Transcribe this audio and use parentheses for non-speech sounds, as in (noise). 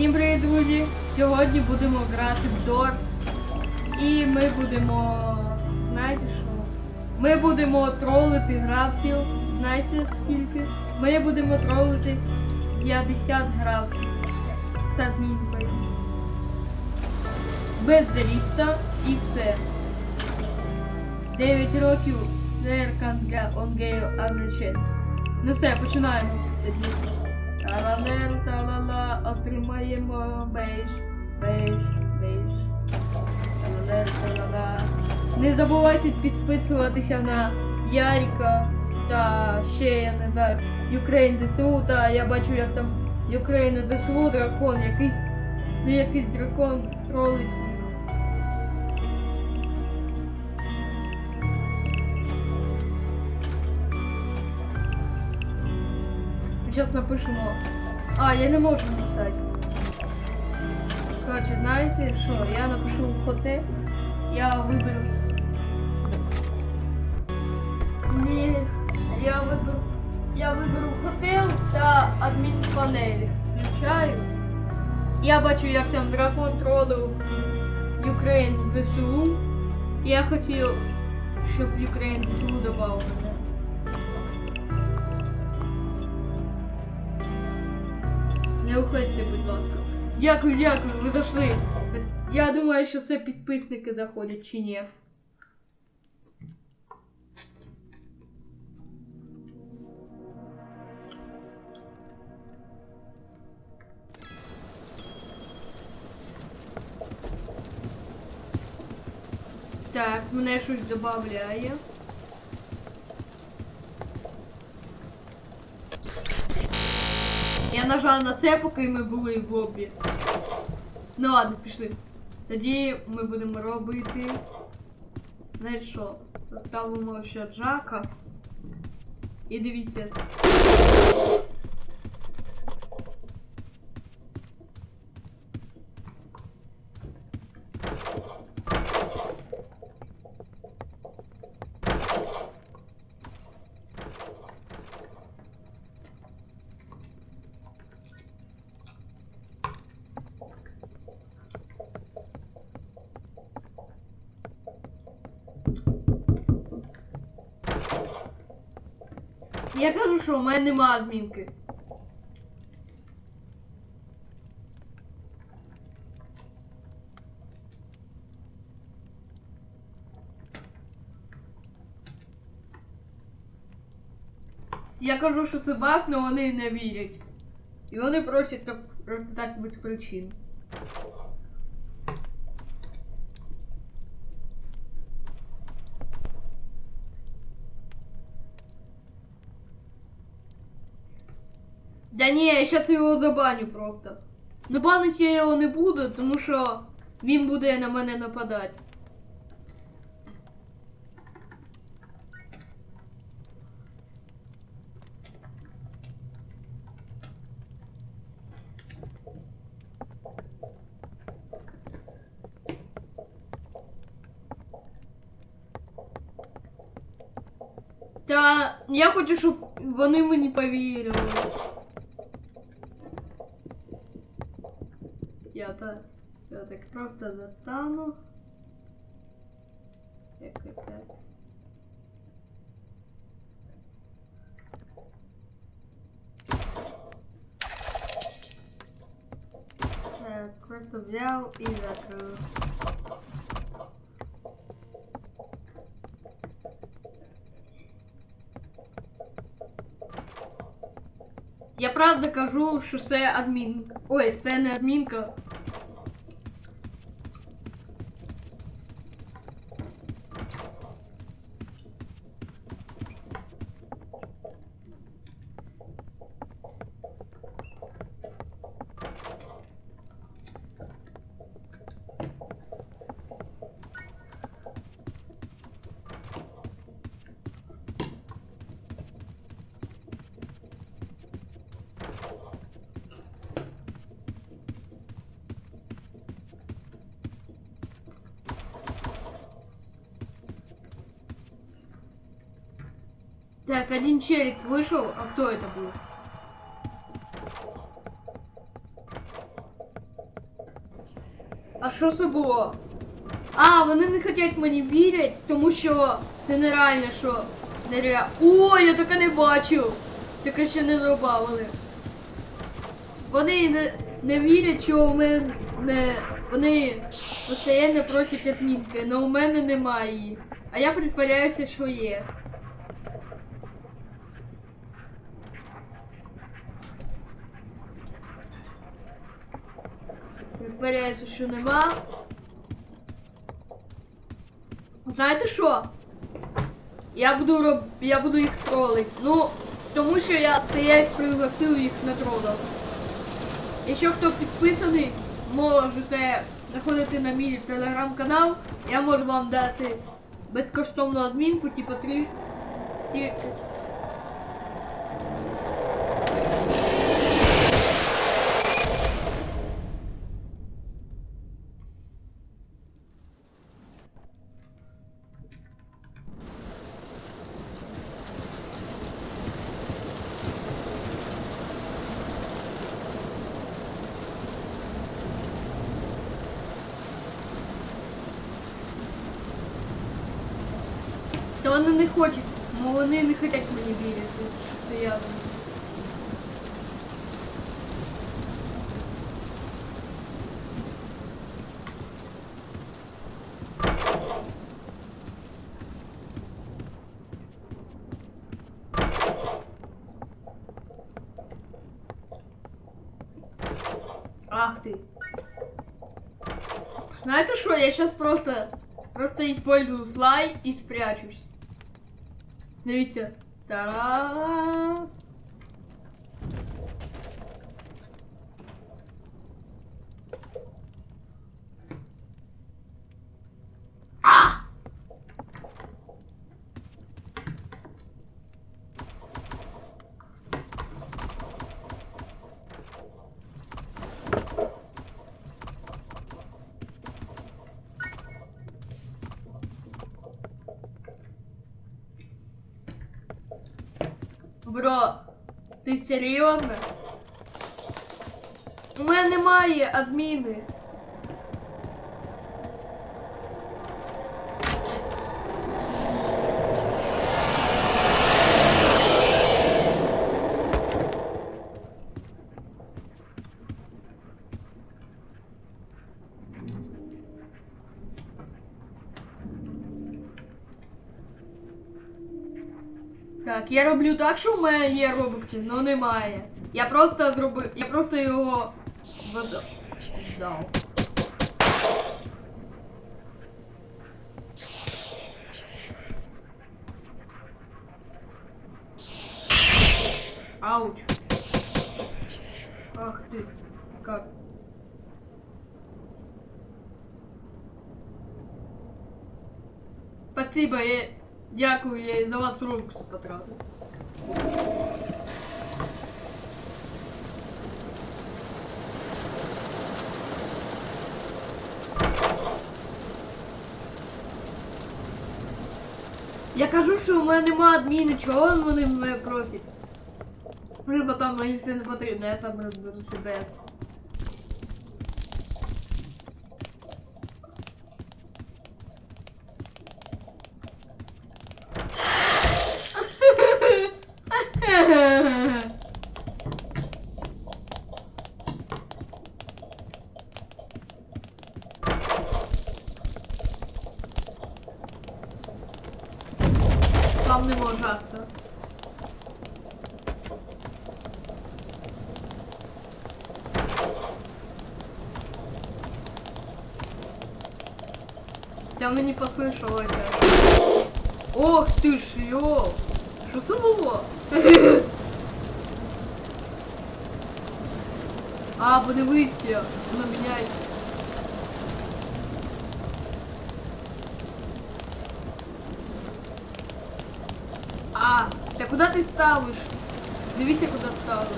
Всім привіт, друзі! Сьогодні будемо грати в Дор. І ми будемо. Знаєте що? Ми будемо тролити гравців. Знаєте скільки? Ми будемо тролити 50 гравців. З адмінкою. Без дріфта і все. 9 років Нерканга Онгею Авнечен. Ну все, починаємо. Тоді. Таранер, талала, отримаємо бейж, бейж, бейж. Таранер, талала. Не забувайте підписуватися на Ярика та ще я не знаю Ukraine ДСУ, та я бачу як там Ukraine ДСУ дракон, якийсь, ну якийсь дракон тролить. Сейчас напишемо. А, я не можу написати. Коротше, знаєте що? Я напишу хотел. Я виберу. Ні, я виберу. Я виберу хотел та адмінпанелі. Включаю. Я бачу, як там дракон тролив Ukraine з ДСУ. Я хотів, щоб Ukraine ДСУ додав мене. Не уходьте, будь ласка. Дякую, дякую, ви зайшли. Я думаю, що це підписники заходять чи ні. Так, мене щось додає. Я нажала на це, поки ми були в лобі. Ну ладно, пішли. Тоді ми будемо робити. Знаєте що? Ставимо ще Джака. І дивіться. Я кажу, що у мене нема адмінки. Я кажу, що це баг, але вони не вірять. І вони просять так, так без причин. Да ні, я щас його забаню просто. Ну банить я його не буду, тому що він буде на мене нападати. Та я хочу, щоб вони мені повірили. Я так, я так просто достану. Так, так, так. Просто взял и закрыл. Я правда кажу, що це адмінка. Ой, це не адмінка. Так, один челик вышел, а кто это был? А що це було? А, вони не хочуть мені вірять, тому що це нереально, що нереально. О, я таке не бачив. Таке ще не добавили. Вони не, не вірять, що у мене не. Вони постійно просять адмінки, але у мене немає їх. А я притворяюся, що є. Вперед, що нема. Знаєте що? Я буду роб... я буду їх тролити. Ну, тому що я це я їх пригласив їх не тролив. Якщо хто підписаний, можете заходити на мій телеграм-канал. Я можу вам дати безкоштовну адмінку, типу 3. Та вони не хочуть, бо вони не хочуть мені вірити, що я. Ах ты. Знаете что, я сейчас просто, просто использую слайд и спрячусь. Дивіться. Та-ра. Бро, ти серйозно? У мене немає адміни. Так, я роблю так, що в мене є робокси, але немає. Я просто зробив. Я просто його видав. Дав. Ауч. Ах ты. Как? Спасибо, я... Дякую, я на вас робокси потратив. Я кажу, що у мене нема адміни, чого вони мене просять? Риба там мені все не потрібно, я там розберу себе. Там не може. Я мені послышалося. Ох ти ж, йо! Що це було? (laughs) а, подивися, воно міняється. А, та куди ти ставиш? Дивіться, куди ставиш.